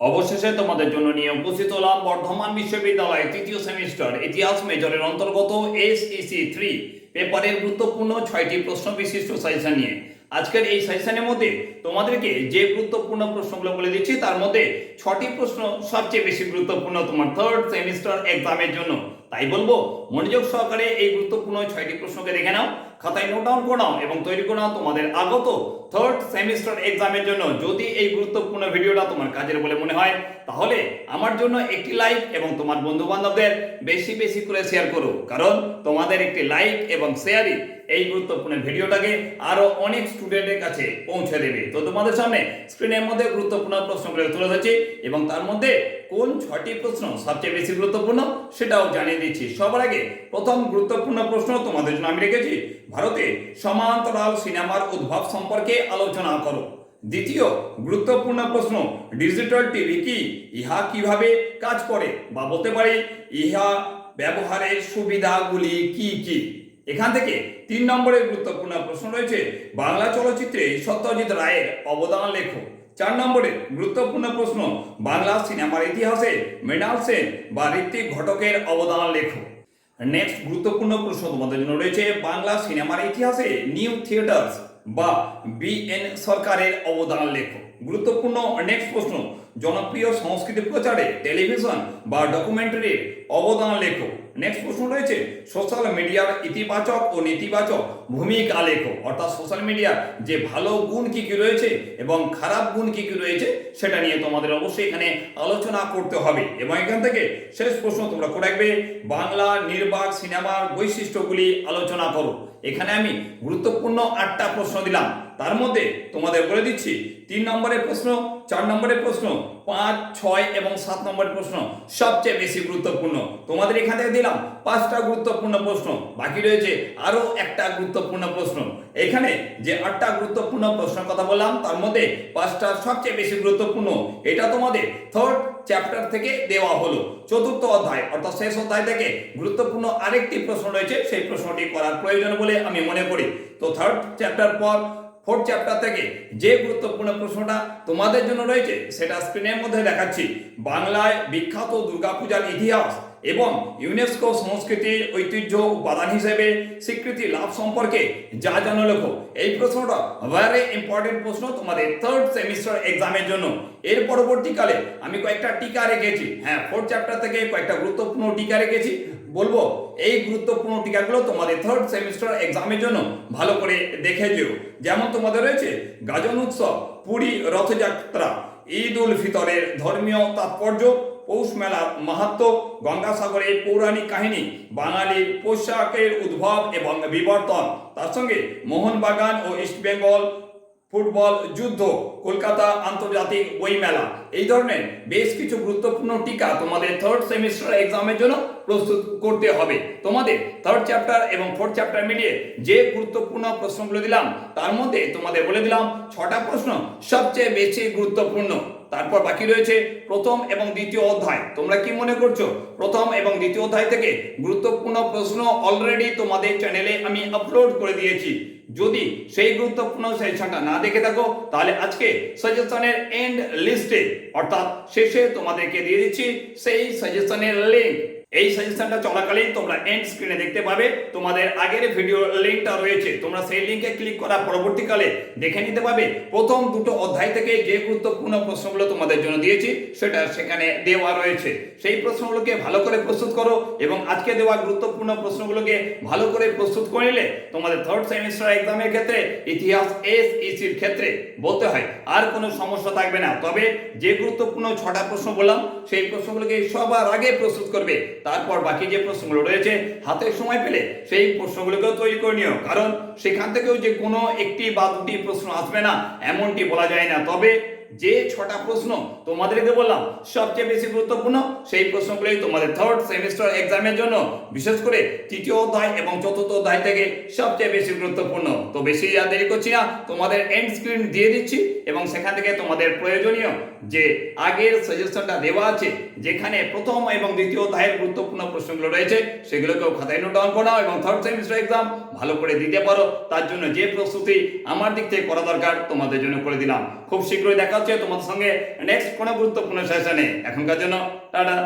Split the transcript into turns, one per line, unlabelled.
অবশেষে তোমাদের জন্য নিয়ে উপস্থিত হলাম বর্ধমান বিশ্ববিদ্যালয়ের তৃতীয় সেমিস্টার ইতিহাস মেজরের অন্তর্গত এস এসইসি থ্রি পেপারের গুরুত্বপূর্ণ ছয়টি প্রশ্ন বিশিষ্ট সাজেশন নিয়ে। আজকের এই সেশনের মধ্যে তোমাদেরকে যে গুরুত্বপূর্ণ প্রশ্নগুলো বলে দিচ্ছি, তার মধ্যে ছটি প্রশ্ন সবচেয়ে বেশি গুরুত্বপূর্ণ তোমার থার্ড সেমিস্টার এক্সামের জন্য। তাই বলব, মনোযোগ সহকারে এই গুরুত্বপূর্ণ ছয়টি প্রশ্নকে দেখে নাও। খাতায় নোট ডাউন করে নাও এবং তৈরি করে নাও তোমাদের আগত থার্ড সেমিস্টার এক্সামের জন্য। যদি এই গুরুত্বপূর্ণ ভিডিওটা তোমার কাজের বলে মনে হয়, তাহলে আমার জন্য একটি লাইক এবং তোমার বন্ধু বান্ধবদের বেশি বেশি করে শেয়ার করো। কারণ তোমাদের একটি লাইক এবং শেয়ারই এই গুরুত্বপূর্ণ ভিডিওটাকে আরও অনেক স্টুডেন্টের কাছে পৌঁছে দেবে। তো তোমাদের সামনে স্ক্রিনের মধ্যে গুরুত্বপূর্ণ প্রশ্নগুলো তুলে ধরছি এবং তার মধ্যে কোন ছটি প্রশ্ন সবচেয়ে বেশি গুরুত্বপূর্ণ সেটাও জানিয়ে দিচ্ছি। সবার আগে প্রথম গুরুত্বপূর্ণ প্রশ্ন তোমাদের জন্য আমি রেখেছি। ভারতে সমান্তরাল সিনেমার উদ্ভব সম্পর্কে আলোচনা করো। দ্বিতীয় গুরুত্বপূর্ণ প্রশ্ন, ডিজিটাল টিভি কি? ইহা কীভাবে কাজ করে? বা বলতে পারি, ইহা ব্যবহারের সুবিধাগুলি কি কি? এখান থেকে তিন নম্বরের গুরুত্বপূর্ণ প্রশ্ন রয়েছে, বাংলা চলচ্চিত্রে সত্যজিৎ রায়ের অবদান লেখো। চার নম্বরে গুরুত্বপূর্ণ প্রশ্ন, বাংলা সিনেমার ইতিহাসে মৃণাল সেন বা ঋত্বিক ঘটকের অবদান লেখো। নেক্সট গুরুত্বপূর্ণ প্রশ্ন তোমাদের জন্য রয়েছে, বাংলা সিনেমার ইতিহাসে নিউ থিয়েটার্স বা বিএন সরকারের অবদান লেখো। গুরুত্বপূর্ণ নেক্সট প্রশ্ন, জনপ্রিয় সংস্কৃতি প্রচারে টেলিভিশন বা ডকুমেন্টারির অবদান লেখো। নেক্সট প্রশ্ন রয়েছে সোশ্যাল মিডিয়ার ইতিবাচক ও নেতিবাচক ভূমিকা লেখো অর্থাৎ সোশ্যাল মিডিয়ার যে ভালো গুণ কী কী রয়েছে এবং খারাপ গুণ কী কী রয়েছে, সেটা নিয়ে তোমাদের অবশ্যই এখানে আলোচনা করতে হবে। এবং এখান থেকে শেষ প্রশ্ন তোমরা করে রাখবে, বাংলা নির্বাক সিনেমার বৈশিষ্ট্যগুলি আলোচনা করো। এখানে আমি গুরুত্বপূর্ণ আটটা প্রশ্ন দিলাম। তার মধ্যে তোমাদের বলে দিচ্ছি, তিন নম্বরের প্রশ্ন, চার নম্বরের প্রশ্ন, পাঁচ, ছয় এবং সাত নম্বরের প্রশ্ন সবচেয়ে বেশি গুরুত্বপূর্ণ। তোমাদের এখান থেকে দিলাম পাঁচটা গুরুত্বপূর্ণ প্রশ্ন, বাকি রয়েছে আরও একটা গুরুত্বপূর্ণ প্রশ্ন। এখানে যে আটটা গুরুত্বপূর্ণ প্রশ্নের কথা বললাম, তার মধ্যে পাঁচটা সবচেয়ে বেশি গুরুত্বপূর্ণ, এটা তোমাদের থার্ড চ্যাপ্টার থেকে দেওয়া হলো। চতুর্থ অধ্যায়, অর্থাৎ শেষ অধ্যায় থেকে গুরুত্বপূর্ণ আরেকটি প্রশ্ন রয়েছে, সেই প্রশ্নটি করার প্রয়োজন বলে আমি মনে করি। তো থার্ড চ্যাপ্টার পর ফোর্থ চ্যাপ্টার থেকে যে গুরুত্বপূর্ণ প্রশ্নটা তোমাদের জন্য রয়েছে, সেটা স্ক্রিনের মধ্যে দেখাচ্ছি। বাংলায় বিখ্যাত দুর্গাপূজার ইতিহাস এবং ইউনেস্কো সংস্কৃতির ঐতিহ্য উপাদান হিসেবে স্বীকৃতি লাভ সম্পর্কে যা জানো লেখো। এই প্রশ্নটা ভেরি ইম্পর্টেন্ট প্রশ্ন তোমাদের থার্ড সেমিস্টার এক্সামের জন্য। এর পরবর্তীকালে আমি কয়েকটা টিকা রেখেছি। হ্যাঁ ফোর্থ চ্যাপ্টার থেকে কয়েকটা গুরুত্বপূর্ণ টিকা রেখেছি। বলব, এই গুরুত্বপূর্ণ টিকাগুলো তোমাদের থার্ড সেমিস্টার এক্সামের জন্য ভালো করে দেখে যেও। যেমন তোমাদের রয়েছে গাজন উৎসব, পুরী রথযাত্রা, ঈদ উল ফিতরের ধর্মীয় তাৎপর্য, পৌষ মেলার মাহাত্ম গঙ্গাসাগরের পৌরাণিক কাহিনী, বাঙালির পোশাকের উদ্ভব এবং বিবর্তন। তার সঙ্গে মোহনবাগান ও ইস্টবেঙ্গল ফুটবল, যুদ্ধ, কলকাতা আন্তর্জাতিক বইমেলা, এই ধরনের বেশ কিছু গুরুত্বপূর্ণ টিকা তোমাদের থার্ড সেমিস্টার এক্সামের জন্য প্রস্তুত করতে হবে। তোমাদের থার্ড চ্যাপ্টার এবং ফোর্থ চ্যাপ্টার মিলিয়ে যে গুরুত্বপূর্ণ প্রশ্নগুলো দিলাম, তার মধ্যে তোমাদের বলে দিলাম ছটা প্রশ্ন সবচেয়ে বেশি গুরুত্বপূর্ণ। তারপর বাকি রয়েছে প্রথম এবং দ্বিতীয় অধ্যায়। তোমরা কি মনে করছ? প্রথম এবং দ্বিতীয় অধ্যায় থেকে গুরুত্বপূর্ণ প্রশ্ন অলরেডি তোমাদের চ্যানেলে আমি আপলোড করে দিয়েছি। যদি সেই গুরুত্বপূর্ণ সেশনটা না দেখে থাকো, তাহলে আজকে সাজেশনের এন্ড লিস্টে অর্থাৎ শেষে তোমাদেরকে দিয়ে দিচ্ছি সেই সাজেশনের লিঙ্ক এই সাজেশনটা চলাকালীন তোমরা এন্ড স্ক্রিনে দেখতে পাবে। তোমাদের আগের ভিডিও লিঙ্কটা রয়েছে। তোমরা সেই লিঙ্কে ক্লিক করা পরবর্তীকালে দেখে নিতে পাবে প্রথম দুটো অধ্যায় থেকে যে গুরুত্বপূর্ণ প্রশ্নগুলো তোমাদের জন্য দিয়েছি, সেটা সেখানে দেওয়া রয়েছে। সেই প্রশ্নগুলোকে ভালো করে প্রস্তুত করো এবং আজকে দেওয়া গুরুত্বপূর্ণ প্রশ্নগুলোকে ভালো করে প্রস্তুত করে নিলে তোমাদের থার্ড সেমিস্টার এক্সামের ক্ষেত্রে, ইতিহাস এস ইসির ক্ষেত্রে বলতে হয়, আর কোনো সমস্যা থাকবে না। তবে যে গুরুত্বপূর্ণ ছটা প্রশ্ন বললাম, সেই প্রশ্নগুলোকে সবার আগে প্রস্তুত করবে তারপর বাকি যে প্রশ্নগুলো রয়েছে, হাতে সময় পেলে সেই প্রশ্নগুলোকেও তৈরি করে নিও। কারণ সেখান থেকেও যে কোনো একটি বা দুটি প্রশ্ন আসবে না, এমনটি বলা যায় না। তবে যে ছটা প্রশ্ন তোমাদেরকে বললাম, সবচেয়ে বেশি গুরুত্বপূর্ণ, সেই প্রশ্নগুলোই তোমাদের থার্ড সেমিস্টার এক্সামের জন্য, বিশেষ করে তৃতীয় অধ্যায় এবং চতুর্থ অধ্যায় থেকে সবচেয়ে বেশি গুরুত্বপূর্ণ। তো বেশি আর দেরি করছি না, তোমাদের এন্ড স্ক্রিন দিয়ে দিচ্ছি এবং সেখান থেকে তোমাদের প্রয়োজনীয় যে আগের সাজেশনটা দেওয়া আছে, যেখানে প্রথম এবং দ্বিতীয় অধ্যায়ের গুরুত্বপূর্ণ প্রশ্নগুলো রয়েছে, সেগুলোকেও খাতায় নোট ডাউন করে এবং থার্ড সেমিস্টার এক্সাম ভালো করে দিতে পারো। তার জন্য যে প্রস্তুতি আমার দিক থেকে করা দরকার, তোমাদের জন্য করে দিলাম। খুব শীঘ্রই দেখা হচ্ছে তোমাদের সঙ্গে নেক্সট কোনো গুরুত্বপূর্ণ সেশনে এখনকার জন্য টাটা।